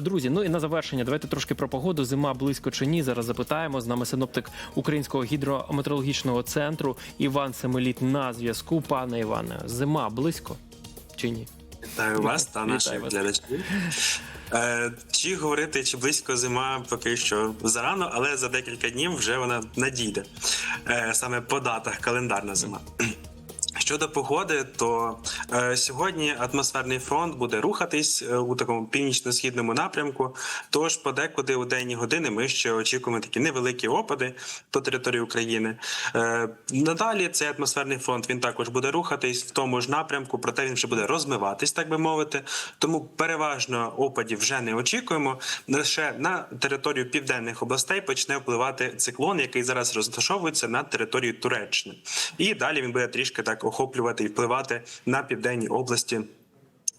Друзі, ну і на завершення, давайте трошки про погоду. Зима близько чи ні. Зараз запитаємо. З нами синоптик Українського гідрометеорологічного центру Іван Семеліт на зв'язку. Пане Іване, зима близько чи ні? Вітаю вас та наших глядачів. Е, чи говорити, чи близько зима поки що зарано, але за декілька днів вже вона надійде. Е, саме по датах календарна зима. Щодо погоди, то е, сьогодні атмосферний фронт буде рухатись е, у такому північно-східному напрямку. Тож подекуди у денні години ми ще очікуємо такі невеликі опади по території України. Е, надалі цей атмосферний фронт він також буде рухатись в тому ж напрямку, проте він вже буде розмиватись, так би мовити. Тому переважно опадів вже не очікуємо. Лише на територію південних областей почне впливати циклон, який зараз розташовується на території Туреччини. І далі він буде трішки так охоплювати і впливати на південні області.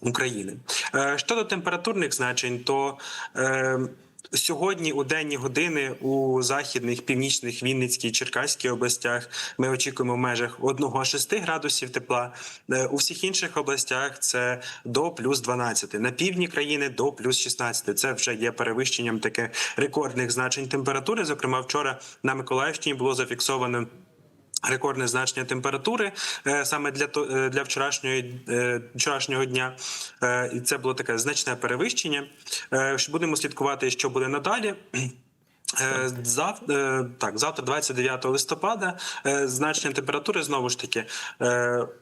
України Е, щодо температурних значень, то е, сьогодні у денні години у західних, північних, Вінницькій, Черкаській областях ми очікуємо в межах 1-6 градусів тепла. Е, у всіх інших областях це до плюс 12. На півдні країни до плюс 16. Це вже є перевищенням таке рекордних значень температури. Зокрема, вчора на Миколаївщині було зафіксовано. Рекордне значення температури е, саме для е, для вчорашньої е, вчорашнього дня, і це було таке значне перевищення. Будемо слідкувати, що буде надалі. Зав... е, Так, завтра, 29 листопада, значення температури знову ж таки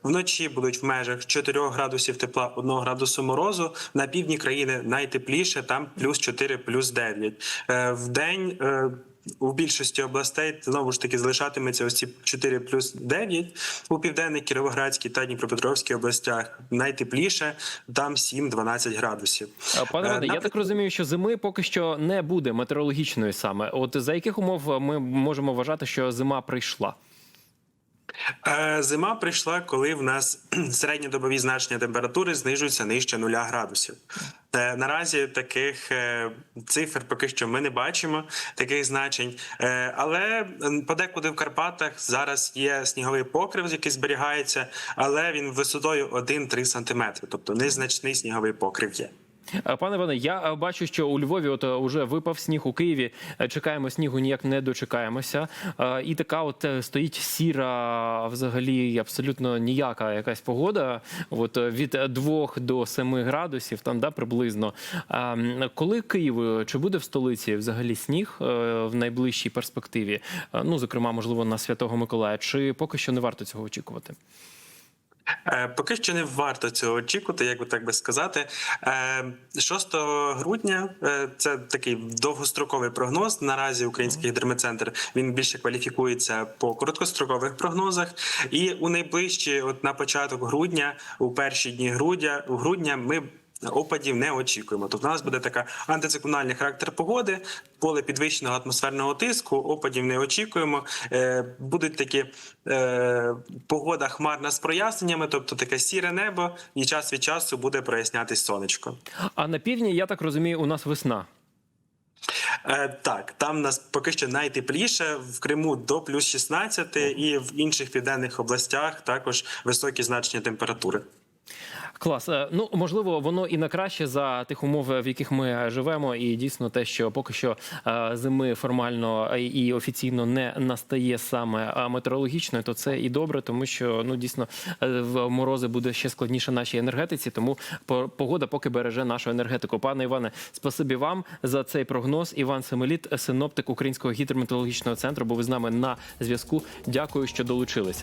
вночі будуть в межах 4 градусів тепла, 1 градусу морозу. На півдні країни найтепліше, там плюс 4, плюс 9. Е, В день у більшості областей знову ж таки залишатиметься ось ці 4 плюс 9. У південних Кіровоградській та Дніпропетровській областях найтепліше, там 7-12 градусів. Пане Е, Іване, я так розумію, що зими поки що не буде метеорологічною саме. От за яких умов ми можемо вважати, що зима прийшла? Е, Зима прийшла, коли в нас середньодобові значення температури знижуються нижче нуля градусів. Е, Наразі таких е, цифр поки що ми не бачимо, таких значень. Але подекуди в Карпатах зараз є сніговий покрив, який зберігається, але він висотою 1-3 см, тобто незначний сніговий покрив є. Е, Пане Іване, я е, бачу, що у Львові от уже випав сніг у Києві. е, Чекаємо снігу, ніяк не дочекаємося. Е, І така от е, стоїть сіра, взагалі абсолютно ніяка якась погода. От е, від 2 до 7 градусів, там да приблизно. Коли Київ е, чи буде в столиці взагалі сніг е, в найближчій перспективі? Е, Ну зокрема, можливо, на Святого Миколая, чи поки що не варто цього очікувати? Е, Поки що не варто цього очікувати, як би так би сказати. Е, 6 грудня е, це такий довгостроковий прогноз. Наразі Український гідрометцентр він більше кваліфікується по короткострокових прогнозах. І у найближчі, от на початок грудня, у перші дні грудня, у грудня ми. Опадів не очікуємо. Тобто у нас буде така антициклональний характер погоди, поле підвищеного атмосферного тиску, опадів не очікуємо. Е, будуть такі е, погода хмарна з проясненнями, тобто таке сіре небо, і час від часу буде прояснятись сонечко. А на півдні, я так розумію, у нас весна. Е, так, там нас поки що найтепліше в Криму до плюс 16 і в інших південних областях також високі значення температури. Клас. Е, Ну можливо, воно і на краще за тих умов, в яких ми живемо, і дійсно те, що поки що е, зими формально і офіційно не настає саме метеорологічною, то це і добре, тому що ну дійсно е, в морози буде ще складніше нашій енергетиці. Тому по- погода поки береже нашу енергетику. Пане Іване, спасибі вам за цей прогноз. Іван Семеліт, синоптик Українського гідрометеорологічного центру, був з нами на зв'язку. Дякую, що долучилися.